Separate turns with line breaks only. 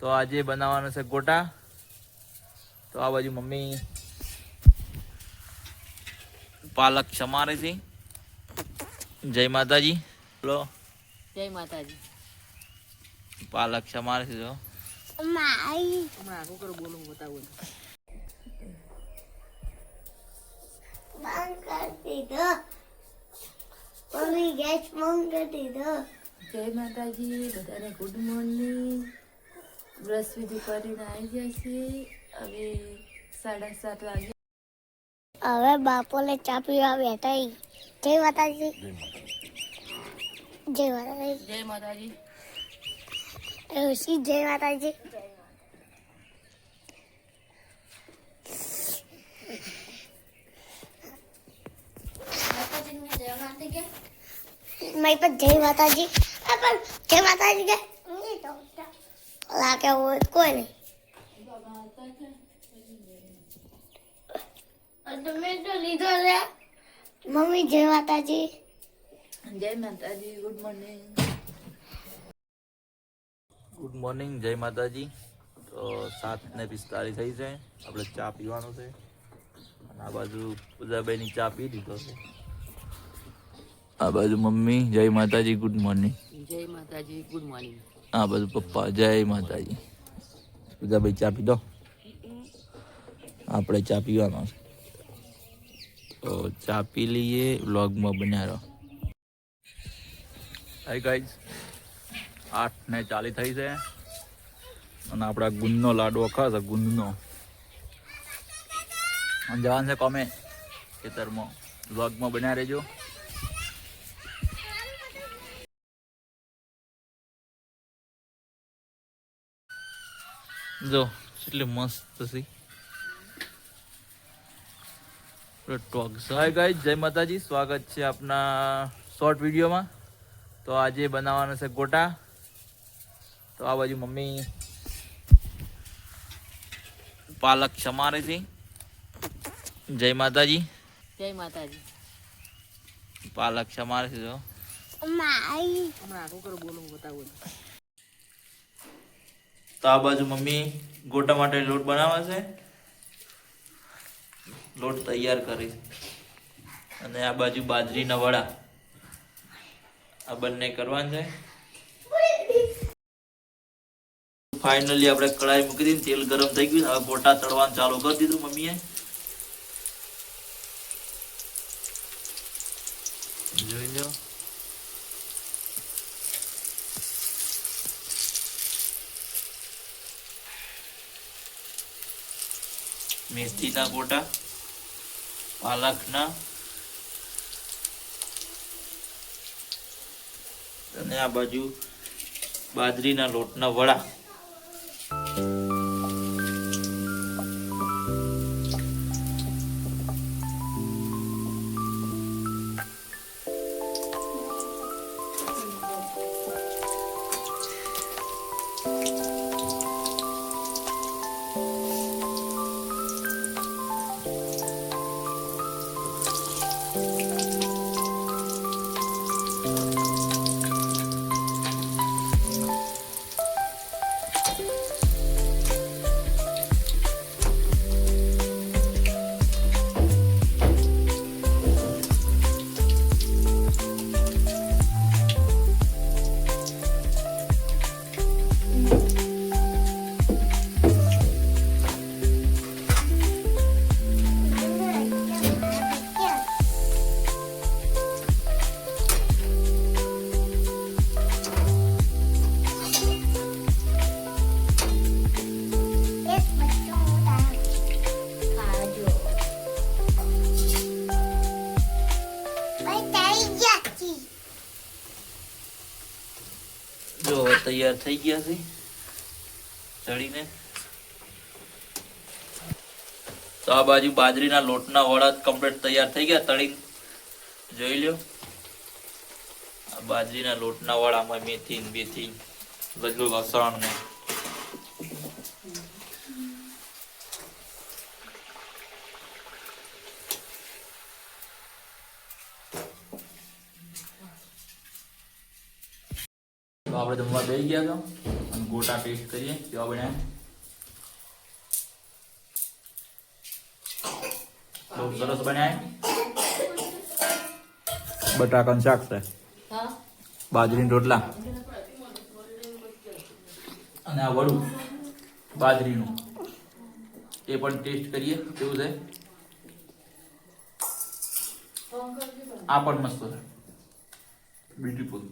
તો આજે બનાવવાનો છે ગોટા તો આ બાજુ મમ્મી પાલક સમારે છે. જય માતાજી. બોલો
જય માતાજી.
પાલક સમારે છે જો.
હમણાં આગળ કરો બોલું બતાવું
બંધ કરી દીધો મમ્મી ગેસ બંધ કરી દીધો.
જય માતાજી બધાને ગુડ મોર્નિંગ બ્રશ વિધિ કરીને આવી જાય છે હવે સાડા સાત વાગે
હવે બાપોને ચા પીવા બેઠા ઈ. જય માતાજી જય માતાજી
જય માતાજી
ઋષિ જય માતાજી મારી પર જય માતાજી આ પણ જય માતાજી કે લાગે હોય કોઈ નહીં. તમે તો લીધો છે મમ્મી જય માતાજી.
જય માતાજી ગુડ મોર્નિંગ.
ગુડ મોર્નિંગ જય માતાજી. તો સાત ને પિસ્તાળીસ થઈ છે. આપણે ચા પીવાનું છે. અને આ બાજુ પૂજાભાઈની ચા પી દીધો છે. આ બાજુ મમ્મી જય માતાજી ગુડ મોર્નિંગ.
જય માતાજી ગુડ મોર્નિંગ.
આ બધું પપ્પા, જય માતાજી. પૂજાભાઈ ચા પી દો આપણે ચા પીવાનો છે. તો ચા પી લઈએ, વ્લોગમાં બન્યા રહો. હાય ગાઈઝ આઠ ને ચાલી થઈ છે. અને આપણા ગુંદનો લાડવો ખાસ ગુંદનો જવાનું છે કોમે ખેતરમાં. વ્લોગમાં બન્યા રહેજો. જો કેટલી મસ્ત છે. ટોક હાય ગાઈઝ જય માતાજી. સ્વાગત છે આપના શોર્ટ વિડીયોમાં તો આજે બનાવવાનો છે ગોટા. તો આ બાજુ મમ્મી પાલક સમારે છે. જય માતાજી.
જય માતાજી.
પાલક સમારે છે જો.
બોલું બતાવું.
તો આ બાજુ મમ્મી ગોટા માટે લોટ બનાવે છે. લોટ તૈયાર કરી. અને આ બાજુ બાજરીના વડા. આ બંને કરવાના છે. ફાઇનલી આપણે કડાઈ મૂકી દીધી. તેલ ગરમ થઈ ગયું હવે ગોટા તળવાનું ચાલુ કરી દીધું મમ્મીએ. જોઈ લો. મેથીના ગોટા પાલકના અને આ બાજુ બાજરીના લોટના વડા. તૈયાર થઈ ગયા છે. ચડીને. તો આ બાજુ બાજરીના લોટના વડા કમ્પ્લીટ તૈયાર થઈ ગયા. તળી જોઈ લ્યો. બાજરીના લોટના વડામાં મેથી બેથી બધું લસણ ને તો આપણે જમવા બેસી ગયા છો અને ગોટા ટેસ્ટ કરીએ. કેવા બન્યા બહુ સરસ બન્યા. બટાકાનું શાક છે. બાજરીના રોટલા. અને આ વડું બાજરીનું. એ પણ ટેસ્ટ કરીએ કેવું છે? આ પણ મસ્ત છે. બ્યુટીફુલ